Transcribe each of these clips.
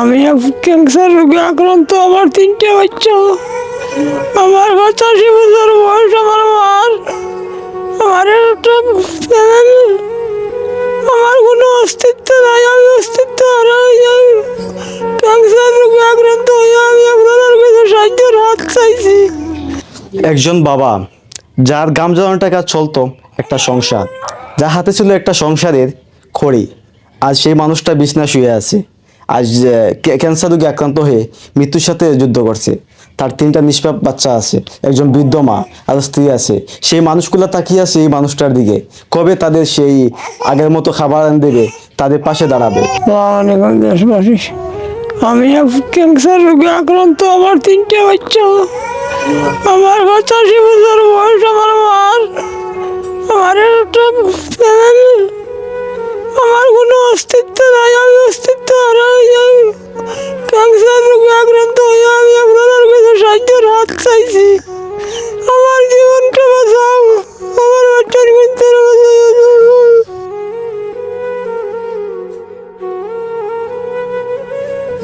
আমি ক্যান্সার রোগে আক্রান্ত, আমার তিনটে বাচ্চা। আমার পঁচাশি বছর বয়স, আমার মার। আমার একটা আমার কোনো অস্তিত্ব নাই, আমি অস্তিত্ব যাই ক্যান্সার রোগে আক্রান্ত হয়ে আমি আপনাদের কাছে সাহায্যের হাত চাইছি। একজন বাবা, যার গাম জ্বালানো টাকা চলতো একটা সংসার, যার হাতে ছিল একটা সংসারের খড়ি আজ সেই মানুষটা বিছনা শুয়ে আছে। আজ ক্যান্সার রোগে আক্রান্ত হয়ে মৃত্যুর সাথে যুদ্ধ করছে, তার তিনটা নিষ্পাপ বাচ্চা আছে, একজন বৃদ্ধ মা, আর স্ত্রী আছে। সেই মানুষগুলো তাকিয়ে আছে এই মানুষটার দিকে। কবে তাদের সেই আগের মতো খাবার দেবে, তাদের পাশে দাঁড়াবে। আমি ক্যান্সার রোগে আক্রান্ত, আমার তিনটে বাচ্চা। আমার পঁচাশি বছর বয়স, আমার মার, আমার একটা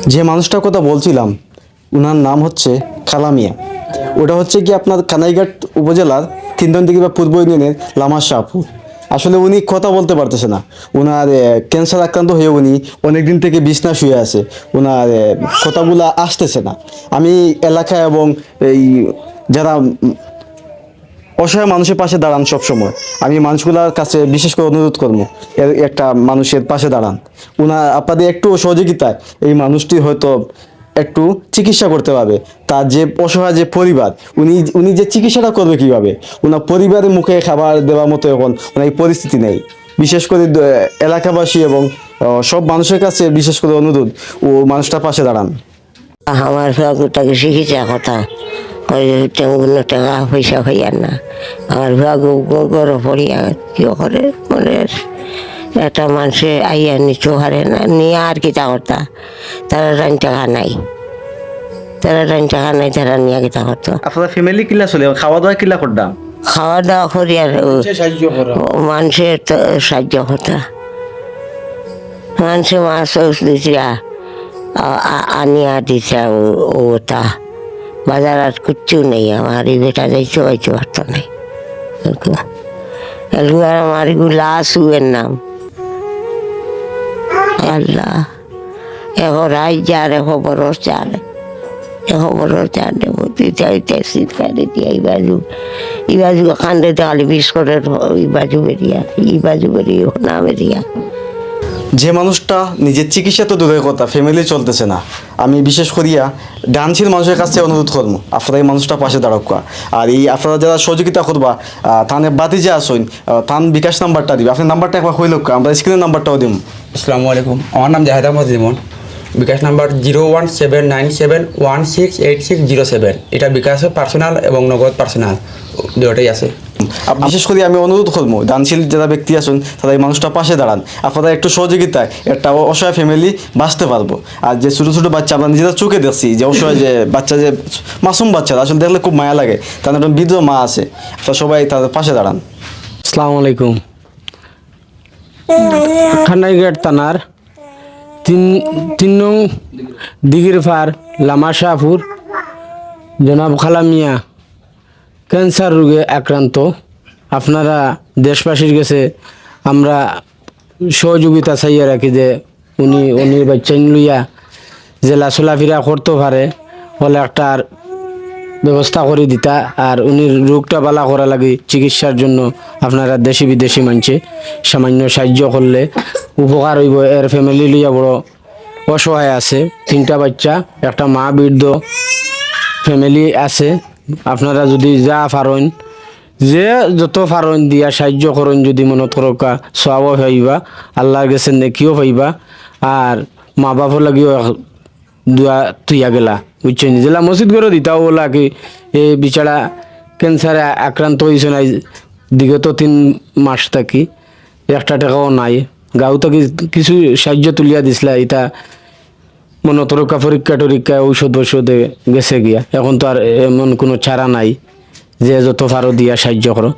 যে মানুষটার কথা বলছিলাম ওনার নাম হচ্ছে খালামিয়া। ওটা হচ্ছে কি আপনার কানাইঘাট উপজেলার তিনজন দিকে বা পূর্ব ইউনিয়নের লামা শাহপুর। আসলে উনি কথা বলতে পারতেছে না। ওনার ক্যান্সার আক্রান্ত হয়ে উনি অনেক দিন থেকে বিছনা শুয়ে আছে। ওনার কথাগুলো আসতেছে না। আমি এলাকা এবং এই যারা অসহায় মানুষের পাশে দাঁড়ান সবসময়। আমি মানুষগুলোর কাছে বিশেষ করে অনুরোধ করব, এর একটা মানুষের পাশে দাঁড়ান। ওনার আপনাদের একটু সহযোগিতায় এই মানুষটি হয়তো একটু চিকিৎসা করতে পারবে। তার যে অসহায় যে পরিবার, উনি উনি যে চিকিৎসাটা করবে কীভাবে? ওনার পরিবারের মুখে খাবার দেওয়ার মতো এখন ওনার পরিস্থিতি নেই। বিশেষ করে এলাকাবাসী এবং সব মানুষের কাছে বিশেষ করে অনুরোধ, ও মানুষটার পাশে দাঁড়ান। আমার ভাগুটাকে শিখেছে কথা ওই তেমন টাকা পয়সা হইয়ার না। আমার ভাগু গরু পড়িয়া কি করে? মনে একটা মানুষে আইয়া নিচু হারে না নিয়ে আর কি তা করতা? তারা রান টাকা নাই। তারা রান টাকা নাই তারা নিয়ে কিতা করতো? আপনার ফ্যামিলি কিলা চলে? খাওয়া দাওয়া কিলা করতাম খাওয়া দাওয়া করি। আর মানুষের তো সাহায্য করতা। মানুষে মাছ দিছিলা আনিয়া দিছা ও- ওটা বাজার আর কিচ্ছু নেই আমার, এই বেটা যাইতে হইতে পারতো নাই এগুলো আমার, এগুলো নাম। আল্লাহ এখন রাই যার চার খবর চার তুই চাইতে শীতকালে দিয়ে এই বাজু এই বাজু কান্দে তাহলে বিস্কুটের এই বাজু বেরিয়া, এই বাজু বেরিয়ে না বেরিয়া যে মানুষটা নিজের চিকিৎসা তো দূরের কথা ফ্যামিলি চলতেছে না। আমি বিশেষ করিয়া ডানছির মানুষের কাছে অনুরোধ করব, আপনারা এই মানুষটা পাশে দাঁড়াক আর এই আপনারা যারা সহযোগিতা করবা তাহলে বাতি যে আসুন তান বিকাশ নাম্বারটা দিবে। আপনার নাম্বারটা একবার হইল আমরা স্ক্রিনের নাম্বারটাও দিব আসসালামু আলাইকুম, আমার নাম Zahed Ahmed Rimon. BKash number zero one seven nine seven one six eight six zero seven. এটা বিকাশের পার্সোনাল এবং নগদ পার্সোনাল দুটোই আছে। বিশেষ করে আমি অনুরোধ করব, দানশীল যারা ব্যক্তি আছেন, তারা এই মানুষটা পাশে দাঁড়ান। আপনারা একটু সহযোগিতায় একটা অসহায় ফ্যামিলি বাঁচতে পারব। আর যে ছোটো ছোটো বাচ্চা আমরা নিজেরা চোখে দেখছি, যে অসহায় যে বাচ্চা, যে মাসুম বাচ্চা, আসলে দেখলে খুব মায়া লাগে। তাদের একটা বৃদ্ধ মা আছে। আপনারা সবাই তাদের পাশে দাঁড়ান। আসসালামু আলাইকুম। খান্ডাইঘাট থানার তিন তিন নং দিঘির ফার লামা শাহপুর জনাব খালামিয়া ক্যান্সার রোগে আক্রান্ত। আপনারা দেশবাসীর কাছে আমরা সহযোগিতা চাইয়া রাখি যে উনি উনির বাচ্চা লইয়া জেলা চলাফেরা করতে পারে, হলে একটা আর ব্যবস্থা করে দিতা। আর উনি রোগটা বালা করা লাগে চিকিৎসার জন্য। আপনারা দেশি বিদেশি মানছে সামান্য সাহায্য করলে উপকার হইব। এর ফ্যামিলি লইয়া বড় অসহায় আছে। তিনটা বাচ্চা, একটা মা বৃদ্ধ ফ্যামিলি আছে। আপনারা যদি যা পারেন যে যত পারেন দিয়া সাহায্য করেন যদি মনত করকা সব হইবা আল্লাহর গেছে নেকিও হইবা আর মা বাপর লাগিও দুয়া তুইয়া গেলা, বুঝছেন? জেলা মসজিদ করে দিতাও বলা কি, এ বিচারা ক্যান্সারে আক্রান্ত হয়েছে নাই, বিগত তিন মাস থাকি, একটা টাকাও নাই, গাঁও থেকে কিছু সাহায্য তুলিয়া দিছিলা এটা মনে তরকা পরীক্ষা টরীক্ষা ঔষধ ঔষধে গেছে গিয়া। এখন তো আর এমন কোনো ছাড়া নাই যে যত পারো দিয়া সাহায্য করো।